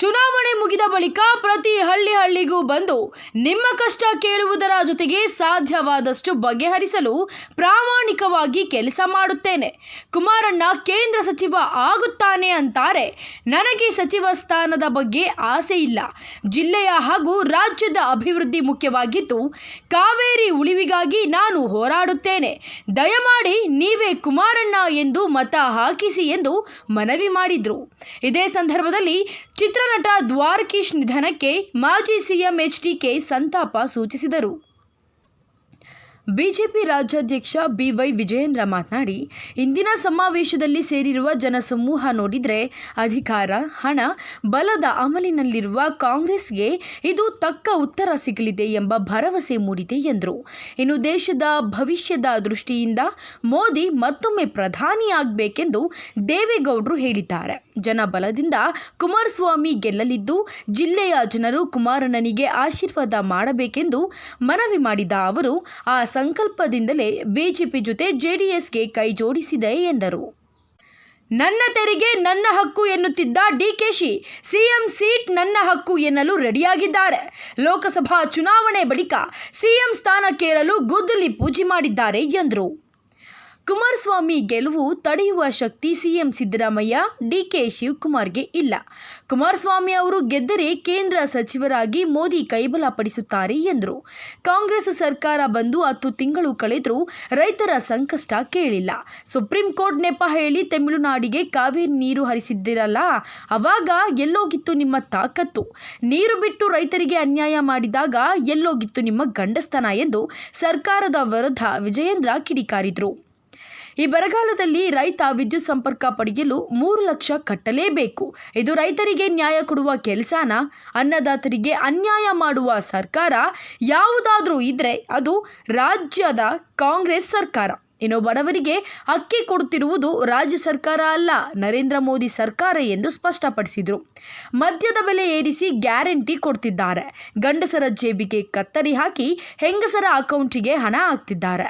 ಚುನಾವಣೆ ಮುಗಿದ ಬಳಿಕ ಪ್ರತಿ ಹಳ್ಳಿ ಹಳ್ಳಿಗೂ ಬಂದು ನಿಮ್ಮ ಕಷ್ಟ ಕೇಳುವುದರ ಜೊತೆಗೆ ಸಾಧ್ಯವಾದಷ್ಟು ಬಗೆಹರಿಸಲು ಪ್ರಾಮಾಣಿಕವಾಗಿ ಕೆಲಸ ಮಾಡುತ್ತೇನೆ. ಕುಮಾರಣ್ಣ, ಕೇಂದ್ರ ಸಚಿವ ಆಗುತ್ತಾನೆ ಅಂತಾರೆ. ನನಗೆ ಸಚಿವ ಸ್ಥಾನದ ಬಗ್ಗೆ ಆಸೆ ಇಲ್ಲ. ಜಿಲ್ಲೆಯ ಹಾಗೂ ರಾಜ್ಯದ ಅಭಿವೃದ್ಧಿ ಮುಖ್ಯವಾಗಿದ್ದು, ಕಾವೇರಿ ಉಳಿವಿಗಾಗಿ ನಾನು ಹೋರಾಡುತ್ತೇನೆ. ದಯಮಾಡಿ ನೀವೇ ಕುಮಾರಣ್ಣ ಎಂದು ಮತ ಹಾಕಿಸಿ ಎಂದು ಮನವಿ ಮಾಡಿದರು. ಇದೇ ಸಂದರ್ಭದಲ್ಲಿ ಚಿತ್ರನಟ ದ್ವಾರಕೀಶ್ ನಿಧನಕ್ಕೆ ಮಾಜಿ ಸಿಎಂ ಎಚ್ಡಿಕೆ ಸಂತಾಪ ಸೂಚಿಸಿದರು. ಬಿಜೆಪಿ ರಾಜ್ಯಾಧ್ಯಕ್ಷ ಬಿವೈ ವಿಜಯೇಂದ್ರ ಮಾತನಾಡಿ, ಇಂದಿನ ಸಮಾವೇಶದಲ್ಲಿ ಸೇರಿರುವ ಜನಸಮೂಹ ನೋಡಿದರೆ ಅಧಿಕಾರ, ಹಣ, ಬಲದ ಅಮಲಿನಲ್ಲಿರುವ ಕಾಂಗ್ರೆಸ್ಗೆ ಇದು ತಕ್ಕ ಉತ್ತರ ಸಿಗಲಿದೆ ಎಂಬ ಭರವಸೆ ಮೂಡಿದೆ ಎಂದರು. ಇನ್ನು ದೇಶದ ಭವಿಷ್ಯದ ದೃಷ್ಟಿಯಿಂದ ಮೋದಿ ಮತ್ತೊಮ್ಮೆ ಪ್ರಧಾನಿಯಾಗಬೇಕೆಂದು ದೇವೇಗೌಡರು ಹೇಳಿದ್ದಾರೆ. ಜನಬಲದಿಂದ ಕುಮಾರಸ್ವಾಮಿ ಗೆಲ್ಲಲಿದ್ದು, ಜಿಲ್ಲೆಯ ಜನರು ಕುಮಾರಣ್ಣನಿಗೆ ಆಶೀರ್ವಾದ ಮಾಡಬೇಕೆಂದು ಮನವಿ ಮಾಡಿದ ಅವರು, ಆ ಸಂಕಲ್ಪದಿಂದಲೇ ಬಿಜೆಪಿ ಜೊತೆ ಜೆಡಿಎಸ್ಗೆ ಕೈ ಜೋಡಿಸಿದೆ ಎಂದರು. ನನ್ನ ತೆರಿಗೆ ನನ್ನ ಹಕ್ಕು ಎನ್ನುತ್ತಿದ್ದ ಡಿಕೆಶಿ ಸಿಎಂ ಸೀಟ್ ನನ್ನ ಹಕ್ಕು ಎನ್ನಲು ರೆಡಿಯಾಗಿದ್ದಾರೆ. ಲೋಕಸಭಾ ಚುನಾವಣೆ ಬಳಿಕ ಸಿಎಂ ಸ್ಥಾನ ಸ್ಥಾನಕ್ಕೇರಲು ಗುದ್ದಲಿ ಪೂಜೆ ಮಾಡಿದ್ದಾರೆ ಎಂದರು. ಕುಮಾರಸ್ವಾಮಿ ಗೆಲುವು ತಡೆಯುವ ಶಕ್ತಿ ಸಿಎಂ ಸಿದ್ದರಾಮಯ್ಯ, ಡಿಕೆ ಶಿವಕುಮಾರ್ಗೆ ಇಲ್ಲ. ಕುಮಾರಸ್ವಾಮಿ ಅವರು ಗೆದ್ದರೆ ಕೇಂದ್ರ ಸಚಿವರಾಗಿ ಮೋದಿ ಕೈಬಲ ಪಡಿಸುತ್ತಾರೆ ಎಂದರು. ಕಾಂಗ್ರೆಸ್ ಸರ್ಕಾರ ಬಂದು ಹತ್ತು ತಿಂಗಳು ಕಳೆದರೂ ರೈತರ ಸಂಕಷ್ಟ ಕೇಳಿಲ್ಲ. ಸುಪ್ರೀಂ ಕೋರ್ಟ್ ನೆಪ ಹೇಳಿ ತಮಿಳುನಾಡಿಗೆ ಕಾವೇರಿ ನೀರು ಹರಿಸಿದ್ದಿರಲ್ಲ, ಅವಾಗ ಎಲ್ಲೋಗಿತ್ತು ನಿಮ್ಮ ತಾಕತ್ತು. ನೀರು ಬಿಟ್ಟು ರೈತರಿಗೆ ಅನ್ಯಾಯ ಮಾಡಿದಾಗ ಎಲ್ಲೋಗಿತ್ತು ನಿಮ್ಮ ಗಂಡಸ್ತನ ಎಂದು ಸರ್ಕಾರದ ವಿರುದ್ಧ ವಿಜಯೇಂದ್ರ ಕಿಡಿಕಾರಿದರು. ಈ ಬರಗಾಲದಲ್ಲಿ ರೈತ ವಿದ್ಯುತ್ ಸಂಪರ್ಕ ಪಡೆಯಲು ಮೂರು ಲಕ್ಷ ಕಟ್ಟಲೇಬೇಕು. ಇದು ರೈತರಿಗೆ ನ್ಯಾಯ ಕೊಡುವ ಕೆಲಸನ? ಅನ್ನದಾತರಿಗೆ ಅನ್ಯಾಯ ಮಾಡುವ ಸರ್ಕಾರ? ಯಾವುದಾದ್ರೂ ಇದ್ರೆ ಅದು ರಾಜ್ಯದ ಕಾಂಗ್ರೆಸ್ ಸರ್ಕಾರ. ಇನ್ನು ಬಡವರಿಗೆ ಅಕ್ಕಿ ಕೊಡುತ್ತಿರುವುದು ರಾಜ್ಯ ಸರ್ಕಾರ ಅಲ್ಲ, ನರೇಂದ್ರ ಮೋದಿ ಸರ್ಕಾರ ಎಂದು ಸ್ಪಷ್ಟಪಡಿಸಿದರು. ಮದ್ಯದ ಬೆಲೆ ಏರಿಸಿ ಗ್ಯಾರಂಟಿ ಕೊಡ್ತಿದ್ದಾರೆ. ಗಂಡಸರ ಜೇಬಿಗೆ ಕತ್ತರಿ ಹಾಕಿ ಹೆಂಗಸರ ಅಕೌಂಟಿಗೆ ಹಣ ಹಾಕ್ತಿದ್ದಾರೆ.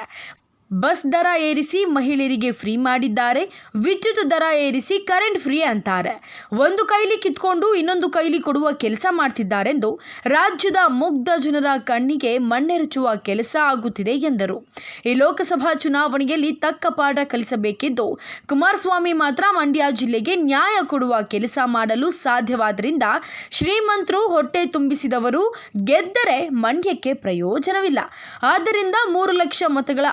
ಬಸ್ ದರ ಏರಿಸಿ ಮಹಿಳೆಯರಿಗೆ ಫ್ರೀ ಮಾಡಿದ್ದಾರೆ, ವಿದ್ಯುತ್ ದರ ಏರಿಸಿ ಕರೆಂಟ್ ಫ್ರೀ ಅಂತಾರೆ. ಒಂದು ಕೈಲಿ ಕಿತ್ಕೊಂಡು ಇನ್ನೊಂದು ಕೈಲಿ ಕೊಡುವ ಕೆಲಸ ಮಾಡ್ತಿದ್ದಾರೆಂದು ರಾಜ್ಯದ ಮುಗ್ಧ ಜನರ ಕಣ್ಣಿಗೆ ಮಣ್ಣೆರಚುವ ಕೆಲಸ ಆಗುತ್ತಿದೆ ಎಂದರು. ಈ ಲೋಕಸಭಾ ಚುನಾವಣೆಯಲ್ಲಿ ತಕ್ಕ ಪಾಠ ಕಲಿಸಬೇಕಿದ್ದು, ಕುಮಾರಸ್ವಾಮಿ ಮಾತ್ರ ಮಂಡ್ಯ ಜಿಲ್ಲೆಗೆ ನ್ಯಾಯ ಕೊಡುವ ಕೆಲಸ ಮಾಡಲು ಸಾಧ್ಯವಾದ್ದರಿಂದ ಶ್ರೀಮಂತರು ಹೊಟ್ಟೆ ತುಂಬಿಸಿದವರು ಗೆದ್ದರೆ ಮಂಡ್ಯಕ್ಕೆ ಪ್ರಯೋಜನವಿಲ್ಲ. ಆದ್ದರಿಂದ ಮೂರು ಲಕ್ಷ ಮತಗಳ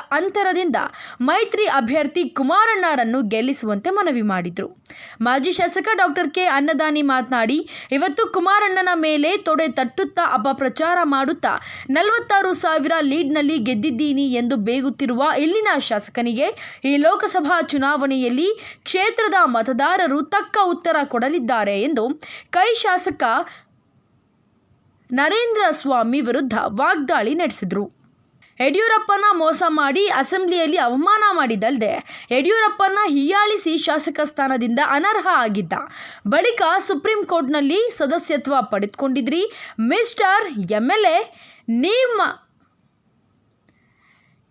ಅಂತರದಿಂದ ಮೈತ್ರಿ ಅಭ್ಯರ್ಥಿ ಕುಮಾರಣ್ಣರನ್ನು ಗೆಲ್ಲಿಸುವಂತೆ ಮನವಿ ಮಾಡಿದರು. ಮಾಜಿ ಶಾಸಕ ಡಾಕ್ಟರ್ ಕೆ. ಅನ್ನದಾನಿ ಮಾತನಾಡಿ, ಇವತ್ತು ಕುಮಾರಣ್ಣನ ಮೇಲೆ ತೊಡೆ ತಟ್ಟುತ್ತಾ ಅಪಪ್ರಚಾರ ಮಾಡುತ್ತಾ ನಲವತ್ತಾರು ಸಾವಿರ ಲೀಡ್ನಲ್ಲಿ ಗೆದ್ದಿದ್ದೀನಿ ಎಂದು ಬೇಗುತ್ತಿರುವ ಇಲ್ಲಿನ ಶಾಸಕನಿಗೆ ಈ ಲೋಕಸಭಾ ಚುನಾವಣೆಯಲ್ಲಿ ಕ್ಷೇತ್ರದ ಮತದಾರರು ತಕ್ಕ ಉತ್ತರ ಕೊಡಲಿದ್ದಾರೆ ಎಂದು ಕೈ ಶಾಸಕ ನರೇಂದ್ರ ಸ್ವಾಮಿ ವಿರುದ್ಧ ವಾಗ್ದಾಳಿ ನಡೆಸಿದರು. ಯಡಿಯೂರಪ್ಪನ ಮೋಸ ಮಾಡಿ ಅಸೆಂಬ್ಲಿಯಲ್ಲಿ ಅವಮಾನ ಮಾಡಿದಲ್ಲದೆ ಯಡಿಯೂರಪ್ಪನ ಹೀಯಾಳಿಸಿ ಶಾಸಕ ಸ್ಥಾನದಿಂದ ಅನರ್ಹ ಆಗಿದ್ದ. ಬಳಿಕ ಸುಪ್ರೀಂ ಕೋರ್ಟ್ನಲ್ಲಿ ಸದಸ್ಯತ್ವ ಪಡೆದುಕೊಂಡಿದ್ರಿ. ಮಿಸ್ಟರ್ ಎಂ ಎಲ್ ಎ, ನಿಮ್ಮ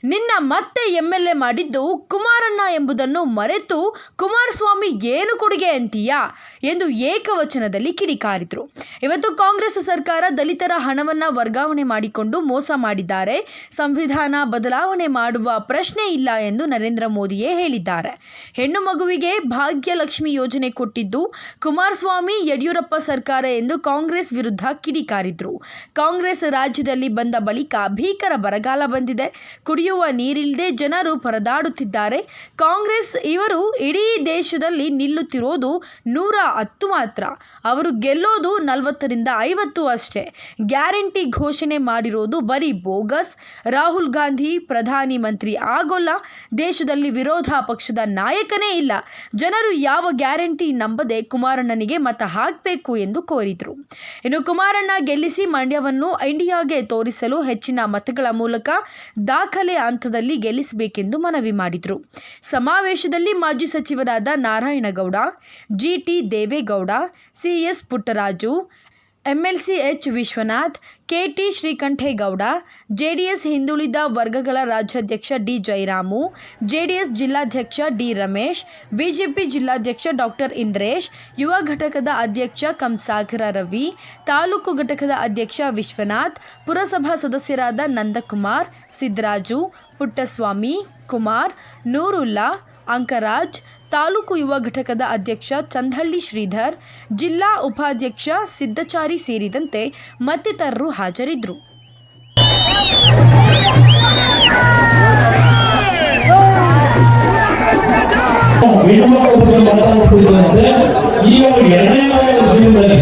ನಿನ್ನ ಮತ್ತೆ ಎಂ ಎಲ್ ಎ ಮಾಡಿದ್ದು ಕುಮಾರಣ್ಣ ಎಂಬುದನ್ನು ಮರೆತು ಕುಮಾರಸ್ವಾಮಿ ಏನು ಕೊಡುಗೆ ಅಂತೀಯಾ ಎಂದು ಏಕವಚನದಲ್ಲಿ ಕಿಡಿಕಾರಿದರು. ಇವತ್ತು ಕಾಂಗ್ರೆಸ್ ಸರ್ಕಾರ ದಲಿತರ ಹಣವನ್ನು ವರ್ಗಾವಣೆ ಮಾಡಿಕೊಂಡು ಮೋಸ ಮಾಡಿದ್ದಾರೆ. ಸಂವಿಧಾನ ಬದಲಾವಣೆ ಮಾಡುವ ಪ್ರಶ್ನೆ ಇಲ್ಲ ಎಂದು ನರೇಂದ್ರ ಮೋದಿಯೇ ಹೇಳಿದ್ದಾರೆ. ಹೆಣ್ಣು ಮಗುವಿಗೆ ಭಾಗ್ಯಲಕ್ಷ್ಮಿ ಯೋಜನೆ ಕೊಟ್ಟಿದ್ದು ಕುಮಾರಸ್ವಾಮಿ ಯಡಿಯೂರಪ್ಪ ಸರ್ಕಾರ ಎಂದು ಕಾಂಗ್ರೆಸ್ ವಿರುದ್ಧ ಕಿಡಿಕಾರಿದ್ರು. ಕಾಂಗ್ರೆಸ್ ರಾಜ್ಯದಲ್ಲಿ ಬಂದ ಬಳಿಕ ಭೀಕರ ಬರಗಾಲ ಬಂದಿದೆ. ಕುಡಿಯುವ ನೀರಿಲ್ಲದೆ ಜನರು ಪರದಾಡುತ್ತಿದ್ದಾರೆ. ಕಾಂಗ್ರೆಸ್ ಇವರು ಇಡೀ ದೇಶದಲ್ಲಿ ನಿಲ್ಲುತ್ತಿರೋದು ನೂರ ಹತ್ತು ಮಾತ್ರ. ಅವರು ಗೆಲ್ಲೋದು ನಲವತ್ತರಿಂದ ಐವತ್ತು ಅಷ್ಟೇ. ಗ್ಯಾರಂಟಿ ಘೋಷಣೆ ಮಾಡಿರೋದು ಬರೀ ಬೋಗಸ್. ರಾಹುಲ್ ಗಾಂಧಿ ಪ್ರಧಾನಿ ಮಂತ್ರಿ ಆಗೋಲ್ಲ. ದೇಶದಲ್ಲಿ ವಿರೋಧ ಪಕ್ಷದ ನಾಯಕನೇ ಇಲ್ಲ. ಜನರು ಯಾವ ಗ್ಯಾರಂಟಿ ನಂಬದೆ ಕುಮಾರಣ್ಣನಿಗೆ ಮತ ಹಾಕಬೇಕು ಎಂದು ಕೋರಿದರು. ಇನ್ನು ಕುಮಾರಣ್ಣ ಗೆಲ್ಲಿಸಿ ಮಂಡ್ಯವನ್ನು ಇಂಡಿಯಾಗೆ ತೋರಿಸಲು ಹೆಚ್ಚಿನ ಮತಗಳ ಮೂಲಕ ದಾಖಲೆ ಹಂತದಲ್ಲಿ ಗೆಲ್ಲಿಸಬೇಕೆಂದು ಮನವಿ ಮಾಡಿದರು. ಸಮಾವೇಶದಲ್ಲಿ ಮಾಜಿ ಸಚಿವರಾದ Narayanagowda G T Devegowda C S Puttaraju MLC H Vishwanath, K T Srikantegowda, JDS ಹಿಂದುಳಿದ ವರ್ಗಗಳ ರಾಜ್ಯಾಧ್ಯಕ್ಷ ಡಿ ಜಯರಾಮು ಜೆಡಿಎಸ್ ಜಿಲ್ಲಾಧ್ಯಕ್ಷ ಡಿ ರಮೇಶ್, ಬಿಜೆಪಿ ಜಿಲ್ಲಾಧ್ಯಕ್ಷ ಡಾಕ್ಟರ್ ಇಂದ್ರೇಶ್, ಯುವ ಘಟಕದ ಅಧ್ಯಕ್ಷ ಕಂಸಾಗರ ರವಿ, ತಾಲೂಕು ಘಟಕದ ಅಧ್ಯಕ್ಷ ವಿಶ್ವನಾಥ್, ಪುರಸಭಾ ಸದಸ್ಯರಾದ ನಂದಕುಮಾರ್ ಸಿದ್ದರಾಜು ಪುಟ್ಟಸ್ವಾಮಿ, ಕುಮಾರ್, ನೂರುಲ್ಲಾ ಅಂಕರಾಜ್ ತಾಲೂಕು ಯುವ ಘಟಕದ ಅಧ್ಯಕ್ಷ ಚಂದಹಳ್ಳಿ ಶ್ರೀಧರ್ ಜಿಲ್ಲಾ ಉಪಾಧ್ಯಕ್ಷ ಸಿದ್ದಚಾರಿ ಸೇರಿದಂತೆ ಮತ್ತಿತರರು ಹಾಜರಿದ್ದರು ವಿನೋದ ಬಗ್ಗೆ ಮಾತಾಡ್ತಿದ್ದಂತೆ ಈ ಒಂದು ಎರಡನೇ ಜೀವನದಲ್ಲಿ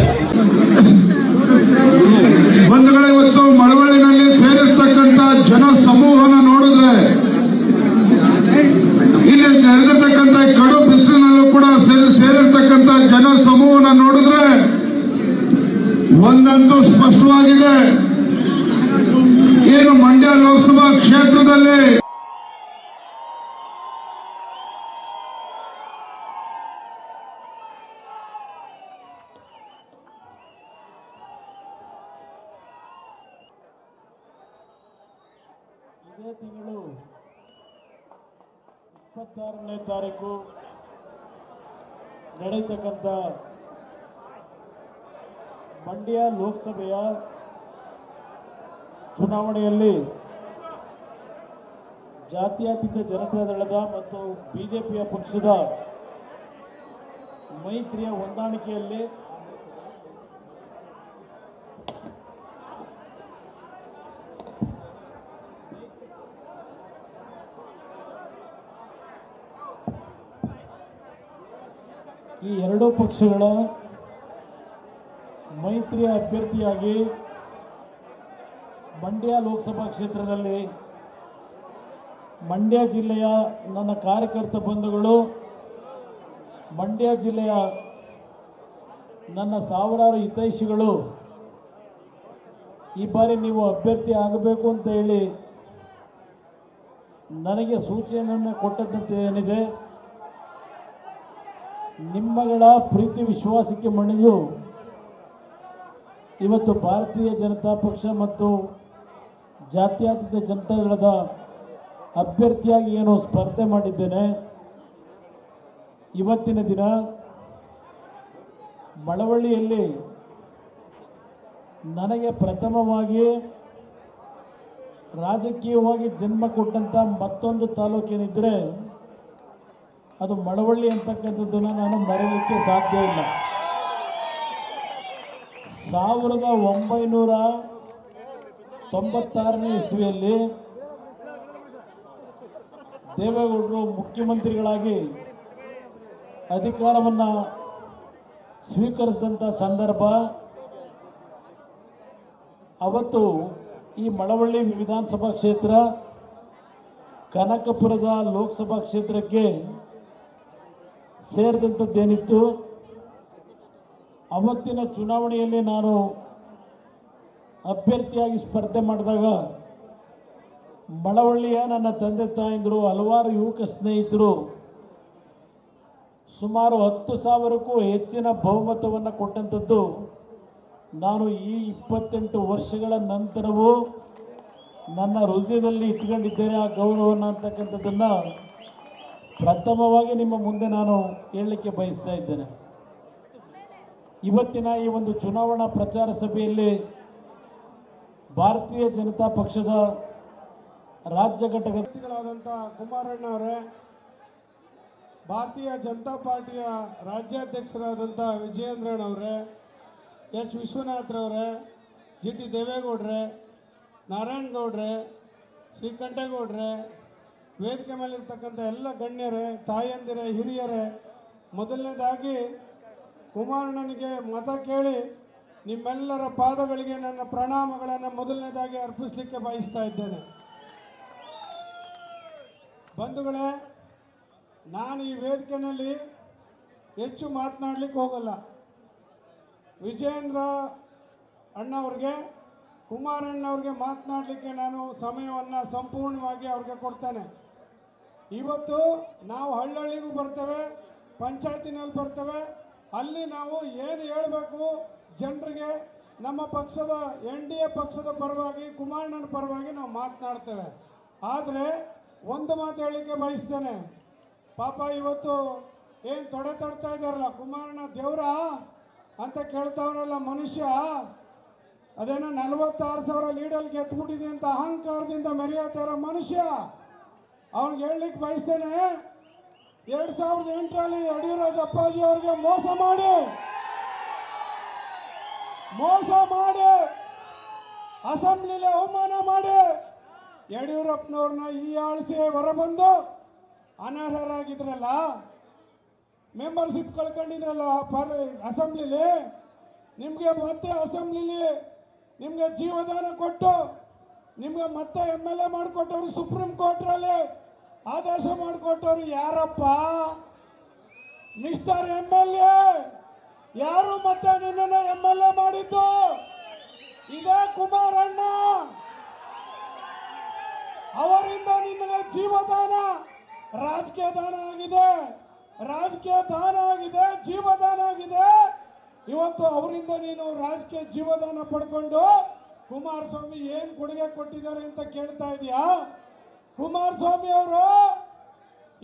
ಬಂಧುಗಳೇ ಇವತ್ತು ಮಳವಳ್ಳಿನಲ್ಲಿ ಸೇರಿರ್ತಕ್ಕಂಥ ಜನ ಸಮೂಹನ ನೋಡಿದ್ರೆ ಇಲ್ಲಿ ನಡೆದಿರ್ತಕ್ಕಂಥ ಈ ಕಡು ಬಿಸಿಲಿನಲ್ಲೂ ಕೂಡ ಸೇರಿ ಸೇರಿರ್ತಕ್ಕಂಥ ಜನ ಸಮೂಹನ ನೋಡಿದ್ರೆ ಒಂದಂತೂ ಸ್ಪಷ್ಟವಾಗಿದೆ ಏನು ಮಂಡ್ಯ ಲೋಕಸಭಾ ಕ್ಷೇತ್ರದಲ್ಲಿ ಇದೇ ತಿಂಗಳು ಇಪ್ಪತ್ತಾರನೇ ತಾರೀಕು ನಡೀತಕ್ಕಂಥ ಮಂಡ್ಯ ಲೋಕಸಭೆಯ ಚುನಾವಣೆಯಲ್ಲಿ ಜಾತ್ಯತೀತ ಜನತಾದಳದ ಮತ್ತು ಬಿಜೆಪಿಯ ಪಕ್ಷದ ಮೈತ್ರಿಯ ಹೊಂದಾಣಿಕೆಯಲ್ಲಿ ಈ ಎರಡೂ ಪಕ್ಷಗಳ ಮೈತ್ರಿಯ ಅಭ್ಯರ್ಥಿಯಾಗಿ ಮಂಡ್ಯ ಲೋಕಸಭಾ ಕ್ಷೇತ್ರದಲ್ಲಿ ಮಂಡ್ಯ ಜಿಲ್ಲೆಯ ನನ್ನ ಕಾರ್ಯಕರ್ತ ಬಂಧುಗಳು, ಮಂಡ್ಯ ಜಿಲ್ಲೆಯ ನನ್ನ ಸಾವಿರಾರು ಹಿತೈಷಿಗಳು, ಈ ಬಾರಿ ನೀವು ಅಭ್ಯರ್ಥಿ ಆಗಬೇಕು ಅಂತ ಹೇಳಿ ನನಗೆ ಸೂಚನೆಯನ್ನು ಕೊಟ್ಟದ್ದಂತೆ ಏನಿದೆ ನಿಮ್ಮಗಳ ಪ್ರೀತಿ ವಿಶ್ವಾಸಕ್ಕೆ ಮಣಿದು ಇವತ್ತು ಭಾರತೀಯ ಜನತಾ ಪಕ್ಷ ಮತ್ತು ಜಾತ್ಯತೀತ ಜನತಾದಳದ ಅಭ್ಯರ್ಥಿಯಾಗಿ ಏನು ಸ್ಪರ್ಧೆ ಮಾಡಿದ್ದೇನೆ. ಇವತ್ತಿನ ದಿನ ಮಳವಳ್ಳಿಯಲ್ಲಿ ನನಗೆ ಪ್ರಥಮವಾಗಿ ರಾಜಕೀಯವಾಗಿ ಜನ್ಮ ಕೊಟ್ಟಂಥ ಮತ್ತೊಂದು ತಾಲೂಕೇನಿದ್ದರೆ ಅದು ಮಳವಳ್ಳಿ ಅಂತಕ್ಕಂಥದ್ದನ್ನು ನಾನು ಮರೆಯಲಿಕ್ಕೆ ಸಾಧ್ಯ ಇಲ್ಲ. ಸಾವಿರದ ಒಂಬೈನೂರ ತೊಂಬತ್ತಾರನೇ ಇಸ್ವಿಯಲ್ಲಿ ದೇವೇಗೌಡರು ಮುಖ್ಯಮಂತ್ರಿಗಳಾಗಿ ಅಧಿಕಾರವನ್ನು ಸ್ವೀಕರಿಸಿದಂಥ ಸಂದರ್ಭ, ಅವತ್ತು ಈ ಮಳವಳ್ಳಿ ವಿಧಾನಸಭಾ ಕ್ಷೇತ್ರ ಕನಕಪುರದ ಲೋಕಸಭಾ ಕ್ಷೇತ್ರಕ್ಕೆ ಸೇರಿದಂಥದ್ದೇನಿತ್ತು ಅವತ್ತಿನ ಚುನಾವಣೆಯಲ್ಲಿ ನಾನು ಅಭ್ಯರ್ಥಿಯಾಗಿ ಸ್ಪರ್ಧೆ ಮಾಡಿದಾಗ ಮಳವಳ್ಳಿಯ ನನ್ನ ತಂದೆ ತಾಯಂದಿರು, ಹಲವಾರು ಯುವಕ ಸ್ನೇಹಿತರು ಸುಮಾರು ಹತ್ತು ಸಾವಿರಕ್ಕೂ ಹೆಚ್ಚಿನ ಬಹುಮತವನ್ನು ಕೊಟ್ಟಂಥದ್ದು ನಾನು ಈ ಇಪ್ಪತ್ತೆಂಟು ವರ್ಷಗಳ ನಂತರವೂ ನನ್ನ ಹೃದಯದಲ್ಲಿ ಇಟ್ಕೊಂಡಿದ್ದೇನೆ ಆ ಗೌರವವನ್ನು ಅಂತಕ್ಕಂಥದ್ದನ್ನು ಪ್ರಥಮವಾಗಿ ನಿಮ್ಮ ಮುಂದೆ ನಾನು ಹೇಳಲಿಕ್ಕೆ ಬಯಸ್ತಾ ಇದ್ದೇನೆ. ಇವತ್ತಿನ ಈ ಒಂದು ಚುನಾವಣಾ ಪ್ರಚಾರ ಸಭೆಯಲ್ಲಿ ಭಾರತೀಯ ಜನತಾ ಪಕ್ಷದ ರಾಜ್ಯ ಘಟಕ ವ್ಯಕ್ತಿಗಳಾದಂಥ ಕುಮಾರಣ್ಣ ಅವರೇ, ಭಾರತೀಯ ಜನತಾ ಪಾರ್ಟಿಯ ರಾಜ್ಯಾಧ್ಯಕ್ಷರಾದಂಥ ವಿಜಯೇಂದ್ರಣ್ಣವರೇ ಎಚ್. ವಿಶ್ವನಾಥ್ರವರೇ ಜಿ. ಟಿ. ದೇವೇಗೌಡ್ರೆ ನಾರಾಯಣಗೌಡ್ರೆ ಶ್ರೀಕಂಠೇಗೌಡ್ರೆ ವೇದಿಕೆ ಮೇಲಿರ್ತಕ್ಕಂಥ ಎಲ್ಲ ಗಣ್ಯರೇ, ತಾಯಂದಿರೇ, ಹಿರಿಯರೇ, ಮೊದಲನೇದಾಗಿ ಕುಮಾರಣ್ಣನಿಗೆ ಮತ ಕೇಳಿ ನಿಮ್ಮೆಲ್ಲರ ಪಾದಗಳಿಗೆ ನನ್ನ ಪ್ರಣಾಮಗಳನ್ನು ಮೊದಲನೇದಾಗಿ ಅರ್ಪಿಸಲಿಕ್ಕೆ ಬಯಸ್ತಾ ಇದ್ದೇನೆ. ಬಂಧುಗಳೇ, ನಾನು ಈ ವೇದಿಕೆಯಲ್ಲಿ ಹೆಚ್ಚು ಮಾತನಾಡಲಿಕ್ಕೆ ಹೋಗಲ್ಲ. ವಿಜೇಂದ್ರ ಅಣ್ಣವ್ರಿಗೆ, ಕುಮಾರಣ್ಣವ್ರಿಗೆ ಮಾತನಾಡಲಿಕ್ಕೆ ನಾನು ಸಮಯವನ್ನು ಸಂಪೂರ್ಣವಾಗಿ ಅವ್ರಿಗೆ ಕೊಡ್ತೇನೆ. ಇವತ್ತು ನಾವು ಹಳ್ಳಹಳ್ಳಿಗೂ ಬರ್ತೇವೆ, ಪಂಚಾಯತಿನಲ್ಲಿ ಬರ್ತೇವೆ. ಅಲ್ಲಿ ನಾವು ಏನು ಹೇಳಬೇಕು ಜನರಿಗೆ, ನಮ್ಮ ಪಕ್ಷದ ಎನ್ ಡಿ ಎ ಪಕ್ಷದ ಪರವಾಗಿ, ಕುಮಾರಣ್ಣನ ಪರವಾಗಿ ನಾವು ಮಾತನಾಡ್ತೇವೆ. ಆದರೆ ಒಂದು ಮಾತು ಹೇಳಲಿಕ್ಕೆ ಬಯಸ್ತೇನೆ. ಪಾಪ ಇವತ್ತು ಏನು ತೊಡೆ ತಡ್ತಾ ಇದ್ದಾರಲ್ಲ, ಕುಮಾರಣ್ಣ ದೇವ್ರ ಅಂತ ಕೇಳ್ತಾವನಲ್ಲ ಮನುಷ್ಯ. ಅದೇನೋ ನಲವತ್ತಾರು ಸಾವಿರ ಲೀಡಲ್ಲಿ ಗೆದ್ಬಿಟ್ಟಿದೆ ಅಂತ ಅಹಂಕಾರದಿಂದ ಮೆರೆಯತ್ತಾರ ಮನುಷ್ಯ. ಅವ್ನಿಗೆ ಹೇಳಲಿಕ್ಕೆ ಬಯಸ್ತೇನೆ. ಎರಡು ಸಾವಿರದ ಎಂಟರಲ್ಲಿ ಯಡಿಯೂರಪ್ಪ ಅಪ್ಪಾಜಿ ಅವ್ರಿಗೆ ಮೋಸ ಮಾಡಿ. ಮೋಸ ಮಾಡಿ. ಅಸೆಂಬ್ಲಿಲಿ ಅವಮಾನ ಮಾಡಿ. ಯಡಿಯೂರಪ್ಪನವ್ರನ್ನ ಈ ಆಳಿಸಿ ಹೊರಬಂದು ಅನರ್ಹರಾಗಿದ್ರಲ್ಲ, ಮೆಂಬರ್ಶಿಪ್ ಕಳ್ಕೊಂಡಿದ್ರಲ್ಲ ಪರ್, ಅಸೆಂಬ್ಲಿಲಿ, ನಿಮಗೆ ಮತ್ತೆ ಅಸೆಂಬ್ಲಿಲಿ ನಿಮಗೆ ಜೀವದಾನ ಕೊಟ್ಟು, ನಿಮ್ಗೆ ಮತ್ತೆ ಎಂ ಎಲ್ ಎ ಮಾಡಿಕೊಟ್ಟವ್ರು ಸುಪ್ರೀಂ ಕೋರ್ಟ್ರಲ್ಲಿ ಆದೇಶ ಮಾಡಿಕೊಟ್ಟವರು ಯಾರಪ್ಪ? ಮಿಸ್ಟರ್ ಎಂ ಎಲ್ ಎ ಯಾರು ಮತ್ತೆ ನಿನ್ನನ್ನು ಎಂ ಎಲ್ ಎ ಮಾಡಿದ್ದು? ಇದೇ ಕುಮಾರಣ್ಣ. ಅವರಿಂದ ನಿನಗೆ ಜೀವದಾನ, ರಾಜಕೀಯ ದಾನ ಆಗಿದೆ. ರಾಜಕೀಯ ದಾನ ಆಗಿದೆ, ಜೀವದಾನ ಆಗಿದೆ. ಇವತ್ತು ಅವರಿಂದ ನೀನು ರಾಜಕೀಯ ಜೀವದಾನ ಪಡ್ಕೊಂಡು ಕುಮಾರಸ್ವಾಮಿ ಏನ್ ಕೊಡುಗೆ ಕೊಟ್ಟಿದ್ದಾರೆ ಅಂತ ಕೇಳ್ತಾ ಇದೀಯಾ? ಕುಮಾರಸ್ವಾಮಿ ಅವರು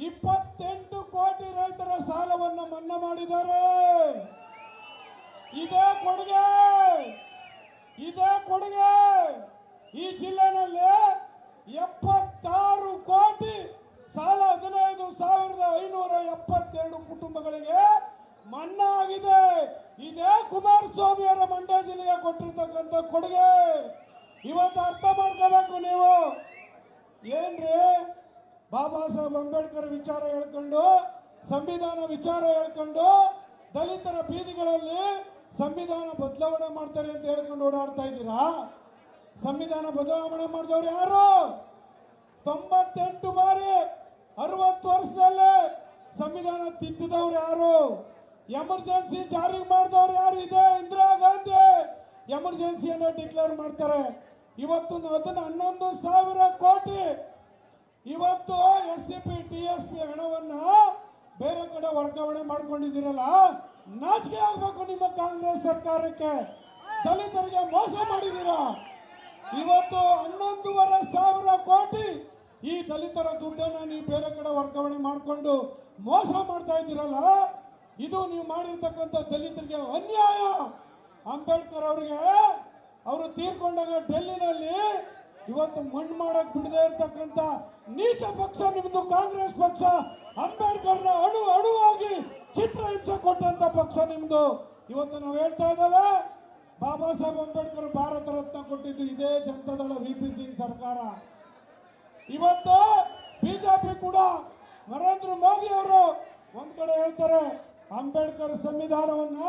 ಇಪ್ಪತ್ತೆಂಟು ಕೋಟಿ ರೈತರ ಸಾಲವನ್ನು ಮನ್ನಾ ಮಾಡಿದ್ದಾರೆ. ಇದೇ ಕೊಡುಗೆ ಇದೇ ಕೊಡುಗೆ ಈ ಜಿಲ್ಲೆನಲ್ಲಿ ಎಪ್ಪತ್ತಾರು ಕೋಟಿ ಸಾಲ ಹದಿನೈದು ಸಾವಿರದ ಐನೂರ ಎಪ್ಪತ್ತೆರಡು ಕುಟುಂಬಗಳಿಗೆ ಮನ್ನಾ ಆಗಿದೆ. ಇದೇ ಕುಮಾರಸ್ವಾಮಿ ಅವರ ಮಂಡ್ಯ ಜಿಲ್ಲೆಗೆ ಕೊಟ್ಟಿರ್ತಕ್ಕಂಥ ಕೊಡುಗೆ. ಇವತ್ತು ಅರ್ಥ ಮಾಡ್ಕೋಬೇಕು ನೀವು. ಏನ್ರಿ? ಬಾಬಾ ಸಾಹೇಬ್ ಅಂಬೇಡ್ಕರ್ ವಿಚಾರ ಹೇಳ್ಕೊಂಡು, ಸಂವಿಧಾನ ವಿಚಾರ ಹೇಳ್ಕೊಂಡು, ದಲಿತರ ಬೀದಿಗಳಲ್ಲಿ ಸಂವಿಧಾನ ಬದಲಾವಣೆ ಮಾಡ್ತಾರೆ ಅಂತ ಹೇಳ್ಕೊಂಡು ಓಡಾಡ್ತಾ ಇದ್ದೀರಾ? ಸಂವಿಧಾನ ಬದಲಾವಣೆ ಮಾಡಿದವ್ರು ಯಾರು? ತೊಂಬತ್ತೆಂಟು ಬಾರಿ ಅರವತ್ತು ವರ್ಷದಲ್ಲಿ ಸಂವಿಧಾನ ತಿದ್ದಿದವ್ರು ಯಾರು? ಎಮರ್ಜೆನ್ಸಿ ಜಾರಿ ಮಾಡಿದವ್ರು ಯಾರು ಇದೆ? ಇಂದಿರಾ ಗಾಂಧಿ ಎಮರ್ಜೆನ್ಸಿಯನ್ನು ಡಿಕ್ಲೇರ್ ಮಾಡ್ತಾರೆ. ಇವತ್ತು ಅದನ್ನ ಹನ್ನೊಂದು ಸಾವಿರ ಕೋಟಿ ಇವತ್ತು S C P T S P ಹಣವನ್ನ ಬೇರೆ ಕಡೆ ವರ್ಗಾವಣೆ ಮಾಡ್ಕೊಂಡಿದ್ದೀರಲ್ಲ, ನಾಚಿಕೆ ಆಗ್ಬೇಕು ನಿಮ್ಮ ಕಾಂಗ್ರೆಸ್ ಸರ್ಕಾರಕ್ಕೆ. ದಲಿತರಿಗೆ ಮೋಸ ಮಾಡಿದೀರ ಇವತ್ತು ಹನ್ನೊಂದೂವರೆ ಸಾವಿರ ಕೋಟಿ ಈ ದಲಿತರ ದುಡ್ಡನ್ನ ನೀವು ಬೇರೆ ಕಡೆ ವರ್ಗಾವಣೆ ಮಾಡಿಕೊಂಡು ಮೋಸ ಮಾಡ್ತಾ ಇದ್ದೀರಲ್ಲ, ಇದು ನೀವು ಮಾಡಿರ್ತಕ್ಕಂಥ ದಲಿತರಿಗೆ ಅನ್ಯಾಯ. ಅಂಬೇಡ್ಕರ್ ಅವರಿಗೆ ಅವರು ತೀರ್ಕೊಂಡಾಗ ಡೆಲ್ಲಿನಲ್ಲಿ ಇವತ್ತು ಮಣ್ಣು ಮಾಡಕ್ ಬಿಡದೇ ಇರ್ತಕ್ಕಂಥ ನೀಚ ಪಕ್ಷ, ನಿಮ್ದು ಕಾಂಗ್ರೆಸ್ ಪಕ್ಷ, ಅಂಬೇಡ್ಕರ್ನ ಅಣು ಅಣುವಾಗಿ ಚಿತ್ರಹಿಂಸೆ ಕೊಟ್ಟಂತ ಪಕ್ಷ ನಿಮ್ದು. ಇವತ್ತು ನಾವು ಹೇಳ್ತಾ ಇದ್ದೇವೆ, ಬಾಬಾ ಸಾಹೇಬ್ ಅಂಬೇಡ್ಕರ್ ಭಾರತ ರತ್ನ ಕೊಟ್ಟಿದ್ದು ಇದೇ ಜನತಾದಳ ವಿ ಪಿ ಸಿಂಗ್ ಸರ್ಕಾರ. ಇವತ್ತು ಬಿಜೆಪಿ ಕೂಡ ನರೇಂದ್ರ ಮೋದಿ ಅವರು ಒಂದ್ ಕಡೆ ಹೇಳ್ತಾರೆ, ಅಂಬೇಡ್ಕರ್ ಸಂವಿಧಾನವನ್ನ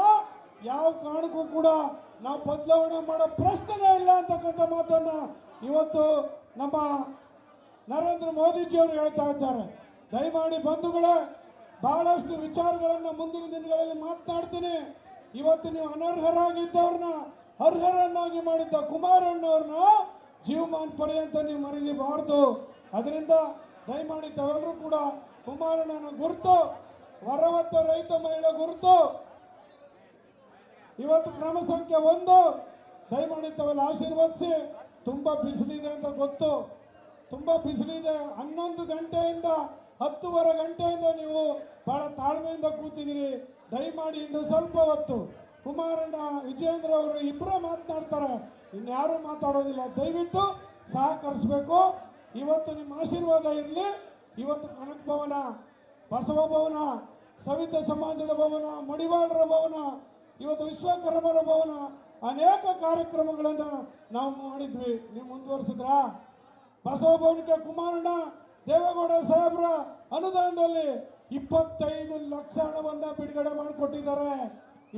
ಯಾವ ಕಾರಣಕ್ಕೂ ಕೂಡ ನಾವು ಬದಲಾವಣೆ ಮಾಡೋ ಪ್ರಶ್ನೆನೇ ಇಲ್ಲ ಅಂತಕ್ಕಂಥ ಮಾತನ್ನ ಇವತ್ತು ನಮ್ಮ ನರೇಂದ್ರ ಮೋದಿಜಿ ಅವರು ಹೇಳ್ತಾ ಇದ್ದಾರೆ. ದಯಮಾಡಿ ಬಂಧುಗಳೇ, ಬಹಳಷ್ಟು ವಿಚಾರಗಳನ್ನು ಮುಂದಿನ ದಿನಗಳಲ್ಲಿ ಮಾತನಾಡ್ತೀನಿ. ಇವತ್ತು ನೀವು ಅನರ್ಹರಾಗಿದ್ದವ್ರನ್ನ ಅರ್ಹರನ್ನಾಗಿ ಮಾಡಿದ್ದ ಕುಮಾರಣ್ಣವ್ರನ್ನ ಜೀವಮಾನ ಪರ್ಯಂತ ನೀವು ಮರೀಲಿಬಾರ್ದು. ಅದರಿಂದ ದಯಮಾಡಿ ತಾವೆಲ್ಲರೂ ಕೂಡ ಕುಮಾರಣ್ಣನ ಗುರುತು, ವರವತ್ತ ರೈತ ಮಹಿಳೆ ಗುರುತು ಇವತ್ತು ಕ್ರಮ ಸಂಖ್ಯೆ ಒಂದು. ದಯಮಾಡಿ ತಾವೆಲ್ಲ ಆಶೀರ್ವದಿಸಿ. ತುಂಬಾ ಬಿಸಿಲಿದೆ ಅಂತ ಗೊತ್ತು. ತುಂಬಾ ಬಿಸಿಲಿದೆ. ಹನ್ನೊಂದು ಗಂಟೆಯಿಂದ ಹತ್ತುವರೆ ಗಂಟೆಯಿಂದ ನೀವು ಬಹಳ ತಾಳ್ಮೆಯಿಂದ ಕೂತಿದ್ದೀರಿ. ದಯಮಾಡಿ ಇನ್ನು ಸ್ವಲ್ಪ ಹೊತ್ತು. ಕುಮಾರಣ್ಣ, ವಿಜಯೇಂದ್ರ ಅವರು ಇಬ್ಬರೇ ಮಾತನಾಡ್ತಾರೆ. ಇನ್ಯಾರು ಮಾತಾಡೋದಿಲ್ಲ. ದಯವಿಟ್ಟು ಸಹಕರಿಸಬೇಕು. ಇವತ್ತು ನಿಮ್ಮ ಆಶೀರ್ವಾದ ಇರಲಿ. ಇವತ್ತು ಕನಕ ಭವನ ಬಸವ ಭವನ, ಸವಿತ ಸಮಾಜದ ಭವನ, ಮಡಿವಾಳರ ಭವನ ಇವತ್ತು ವಿಶ್ವಕರ್ಮರ ಭವನ ಅನೇಕ ಕಾರ್ಯಕ್ರಮಗಳನ್ನು ನಾವು ಮಾಡಿದ್ವಿ. ನೀವು ಮುಂದುವರಿಸಿದ್ರಾ? ಬಸವ ಭವನಕ್ಕೆ ಕುಮಾರಣ್ಣ, ದೇವೇಗೌಡ ಸಾಹೇಬ್ರ ಅನುದಾನದಲ್ಲಿ ಇಪ್ಪತ್ತೈದು ಲಕ್ಷ ಹಣವನ್ನ ಬಿಡುಗಡೆ ಮಾಡಿಕೊಟ್ಟಿದ್ದಾರೆ.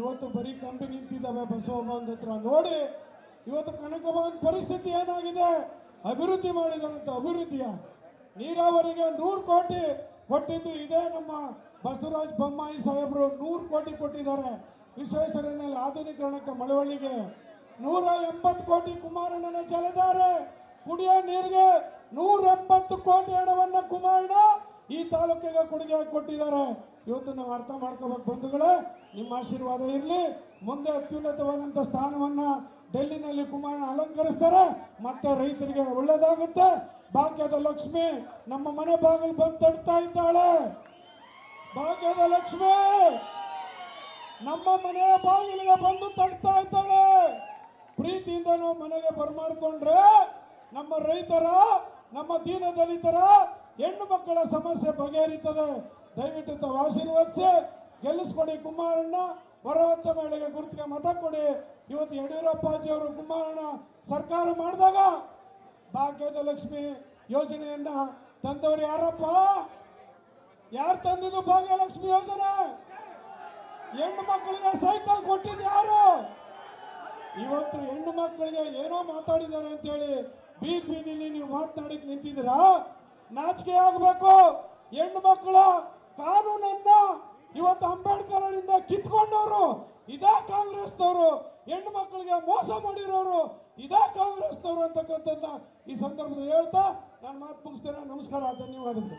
ಇವತ್ತು ಬರೀ ಕಂಬಿ ನಿಂತಿದ್ದಾವೆ ಬಸವ ಭವನದ ಹತ್ರ. ನೋಡಿ, ಇವತ್ತು ಕನಕ ಭವನ ಪರಿಸ್ಥಿತಿ ಏನಾಗಿದೆ? ಅಭಿವೃದ್ಧಿ ಮಾಡಿದಂತ ಅಭಿವೃದ್ಧಿಯ ನೀರಾವರಿಗೆ ನೂರು ಕೋಟಿ ಕೊಟ್ಟಿದ್ದು ಇದೇ ನಮ್ಮ ಬಸವರಾಜ ಬೊಮ್ಮಾಯಿ ಸಾಹೇಬರು ನೂರು ಕೋಟಿ ಕೊಟ್ಟಿದ್ದಾರೆ. ವಿಶ್ವೇಶ್ವರನಲ್ಲಿ ಆಧುನೀಕರಣಕ್ಕೆ ಮಳವಳ್ಳಿಗೆ ನೂರ ಎಂಬತ್ತು ಕೋಟಿ ಕುಮಾರಣ್ಣನ ಜಲಧಾರೆ. ಕುಡಿಯೋ ನೀರಿಗೆ ನೂರ ಎಂಬತ್ತು ಕೋಟಿ ಹಣವನ್ನ ಕುಮಾರಣ್ಣ ಈ ತಾಲೂಕಿಗೆ ಕೊಡುಗೆ ಕೊಟ್ಟಿದ್ದಾರೆ. ಇವತ್ತು ನಾವು ಅರ್ಥ ಮಾಡ್ಕೋಬೇಕು ಬಂಧುಗಳೇ, ನಿಮ್ಮ ಆಶೀರ್ವಾದ ಇರಲಿ. ಮುಂದೆ ಅತ್ಯುನ್ನತವಾದಂಥ ಸ್ಥಾನವನ್ನ ಡೆಲ್ಲಿನಲ್ಲಿ ಕುಮಾರಣ್ಣ ಅಲಂಕರಿಸ್ತಾರೆ. ಮತ್ತೆ ರೈತರಿಗೆ ಒಳ್ಳೇದಾಗುತ್ತೆ. ಭಾಗ್ಯದ ಲಕ್ಷ್ಮಿ ನಮ್ಮ ಮನೆ ಬಾಗಿಲು ಬಂದು ತಡ್ತಾ ಇದ್ದಾಳೆ. ಭಾಗ್ಯದ ಲಕ್ಷ್ಮಿ! ನಮ್ಮ ಮನೆಯ ಬಾಗಿಲಿಗೆ ಬಂದು ತಡ್ತಾ ಇದ್ದಾಳೆ. ಪ್ರೀತಿಯಿಂದ ನಾವು ಮನೆಗೆ ಬರ್ಮಾಡ್ಕೊಂಡ್ರೆ ನಮ್ಮ ರೈತರ, ನಮ್ಮ ದೀನ ದಲಿತರ, ಹೆಣ್ಣು ಮಕ್ಕಳ ಸಮಸ್ಯೆ ಬಗೆಹರಿತದೆ. ದಯವಿಟ್ಟು ತಾವು ಆಶೀರ್ವದಿಸಿ, ಗೆಲ್ಲಿಸ್ಕೊಡಿ ಕುಮಾರಣ್ಣ. ಹೊರವತ್ತ ಮೇಳೆಗೆ ಗುರುತಿಗೆ ಮತ ಕೊಡಿ. ಇವತ್ತು ಯಡಿಯೂರಪ್ಪಾಜಿ ಅವರು ಕುಮಾರಣ್ಣ ಸರ್ಕಾರ ಮಾಡಿದಾಗ ಭಾಗ್ಯದ ಲಕ್ಷ್ಮಿ ಯೋಜನೆಯನ್ನ ತಂದವರು ಯಾರಪ್ಪ? ಯಾರು ತಂದಿದ್ದು ಭಾಗ್ಯಲಕ್ಷ್ಮಿ ಯೋಜನೆ? ಹೆಣ್ಣು ಮಕ್ಕಳಿಗೆ ಸೈಕಲ್ ಕೊಟ್ಟಿದ್ದು ಯಾರು? ಇವತ್ತು ಹೆಣ್ಣು ಮಕ್ಕಳಿಗೆ ಏನೋ ಮಾತಾಡಿದ್ದಾರೆ ಅಂತೇಳಿ ಬೀದ್ ಬೀದಿಲಿ ನೀವು ಮಾತನಾಡಕ್ ನಿಂತಿದ್ದೀರಾ? ನಾಚಿಕೆ ಆಗಬೇಕು. ಹೆಣ್ಣು ಮಕ್ಕಳ ಕಾನೂನನ್ನ ಇವತ್ತು ಅಂಬೇಡ್ಕರ್ ಅವರಿಂದ ಕಿತ್ಕೊಂಡವರು, ಇದೇ ಕಾಂಗ್ರೆಸ್ನವರು. ಹೆಣ್ಣು ಮಕ್ಕಳಿಗೆ ಮೋಸ ಮಾಡಿರೋರು, ಇದೇ ಕಾಂಗ್ರೆಸ್ನವರು ಅಂತಕ್ಕಂಥದ್ದನ್ನ ಈ ಸಂದರ್ಭದಲ್ಲಿ ಹೇಳ್ತಾ, ನಾನು ಮಾತು ಮುಗಿಸ್ತೇನೆ. ನಮಸ್ಕಾರ, ಧನ್ಯವಾದಗಳು.